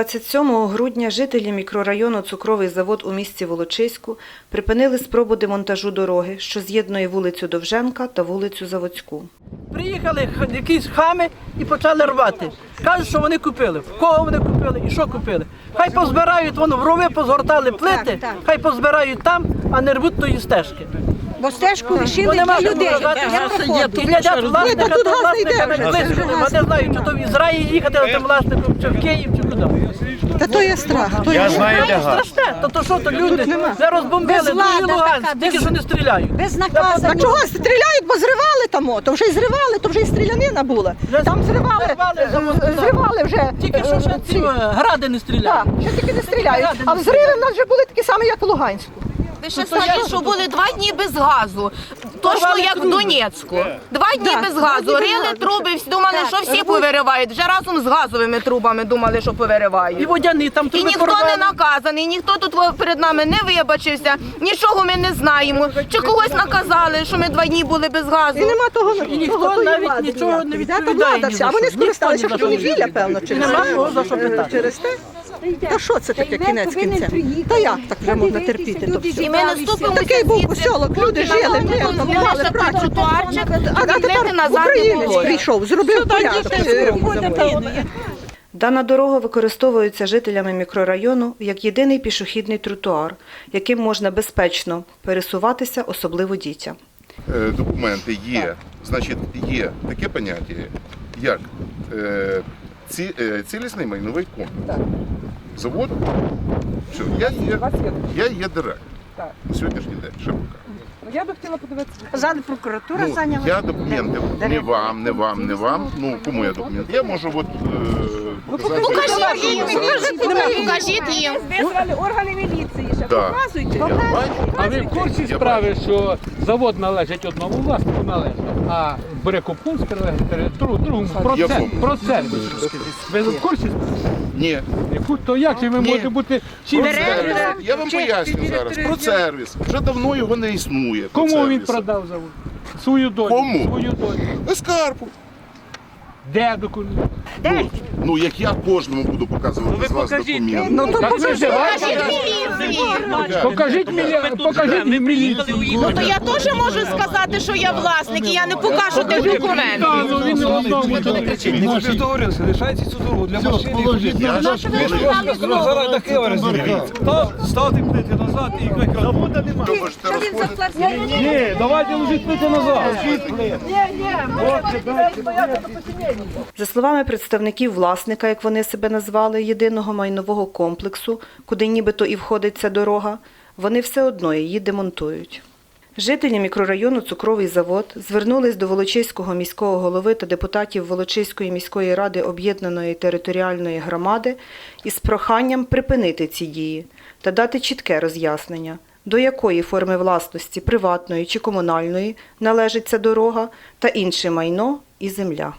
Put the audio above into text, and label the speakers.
Speaker 1: 27 грудня жителі мікрорайону Цукровий завод у місті Волочиську припинили спробу демонтажу дороги, що з'єднує вулицю Довженка та вулицю Заводську.
Speaker 2: Приїхали якісь хами і почали рвати. Кажуть, що вони купили. В кого вони купили і що купили. Хай позбирають, воно в рови позгортали плити, хай позбирають там, а не рвуть тої стежки.
Speaker 3: Бо стежку лишили для людей.
Speaker 2: глядять власника, власника не близько. Вони знають, чи то в Ізраїль їхати тим власником, чи в Київ, чи куди.
Speaker 3: Та то є страх. То
Speaker 4: Я
Speaker 3: є
Speaker 4: знаю, де газ.
Speaker 2: Страшне, то то що то люди
Speaker 3: нема.
Speaker 2: не розбомбили,
Speaker 3: Без
Speaker 2: ну Луганськ,
Speaker 3: така,
Speaker 2: тільки
Speaker 3: без-
Speaker 2: що не стріляють.
Speaker 3: Без наказу.
Speaker 5: А чого стріляють, бо зривали там, о, то вже й зривали, то вже й стрілянина була.
Speaker 2: Вже
Speaker 5: Там зривали,
Speaker 2: зривали,
Speaker 5: е, зривали вже.
Speaker 2: Тільки що
Speaker 5: е,
Speaker 2: ще ці е, гради не
Speaker 5: Так,
Speaker 2: стріляють.
Speaker 5: ще тільки не стріляють. А взриви в нас вже були такі самі, як в Луганську.
Speaker 6: Ви ще сказали, що були два дні без газу. Точно як в. Донецьку. Два дні без газу. Рили труби, всі думали, що всі повиривають. Вже разом з газовими трубами думали, що повиривають.
Speaker 2: І водяни там
Speaker 6: І
Speaker 2: труби
Speaker 6: ніхто
Speaker 2: порвали.
Speaker 6: не наказаний, ніхто тут во- перед нами не вибачився, нічого ми не знаємо. Чи когось наказали, що ми два дні були без
Speaker 5: І
Speaker 6: газу.
Speaker 5: нема того
Speaker 2: І ніхто
Speaker 5: того, тої
Speaker 2: навіть
Speaker 5: влади
Speaker 2: нічого не
Speaker 5: ніякої.
Speaker 2: Відповідає
Speaker 5: влада
Speaker 2: ні
Speaker 5: вся.
Speaker 2: за
Speaker 5: А вони скористалися, що неділя,
Speaker 2: що.
Speaker 5: певно, через
Speaker 2: Нема кого за що питати.
Speaker 5: Через те? Та що це таке кінець кінцем? Та як так вже можна терпіти? то все?
Speaker 6: І ми не
Speaker 5: Такий був поселок, люди жили, мирно, мали працю. А тепер українець прийшов, зробив порядок. Е,
Speaker 1: Дана дорога використовується жителями мікрорайону як єдиний пішохідний тротуар, яким можна безпечно пересуватися, особливо дітям.
Speaker 7: Е, документи є. Значить, є таке поняття, як е, ці, е, цілісний майновий комплекс. Завод, що я є, я є директор. На сьогоднішній день ще поки.
Speaker 3: Казали, прокуратура
Speaker 7: Ну,
Speaker 3: зайняла.
Speaker 7: я документи не вам, не вам, не вам. Ну кому я документи? Я можу от, е, показати.
Speaker 6: Покажіть їм, покажіть їм.
Speaker 3: Визвали органи міліції.
Speaker 7: Да.
Speaker 3: показуйте.
Speaker 7: Я бачу.
Speaker 8: А ви в курсі
Speaker 7: Я
Speaker 8: справи, що завод належить одному власнику належить, а Брекопунськ належить друг- другому про це,
Speaker 7: Якому?
Speaker 8: про. Ви в курсі справи?
Speaker 7: Ні.
Speaker 8: Яку- То як же ви можете бути чим.
Speaker 7: Я вам поясню зараз. Про сервіс. Вже давно його не існує.
Speaker 8: Кому він продав завод? Свою долю.
Speaker 7: Кому?
Speaker 8: Свою долю.
Speaker 7: Ескарпу.
Speaker 8: Де документ?
Speaker 7: Ну як я кожному буду показувати з вас документи.
Speaker 5: Ну то
Speaker 6: Покажіть міліції.
Speaker 8: Покажіть мілі... покажіть міліцію.
Speaker 6: Ну то я теж можу сказати, що я власник, і я не покажу тих документів.
Speaker 8: Ну.
Speaker 9: Ми ж договорилися, лишайте цю дорогу для машини. Ви ж просто зараз Києва розумієте. Став- Ставте плити назад і край Завода нема.
Speaker 7: Ви можете розходити.
Speaker 9: Ні, давайте лежить плити назад.
Speaker 1: За словами представників власника, як вони себе назвали, єдиного майнового комплексу, куди нібито і входить ця дорога, вони все одно її демонтують. Жителі мікрорайону Цукровий завод звернулись до Волочиського міського голови та депутатів Волочиської міської ради об'єднаної територіальної громади із проханням припинити ці дії та дати чітке роз'яснення, до якої форми власності приватної чи комунальної належить ця дорога та інше майно і земля.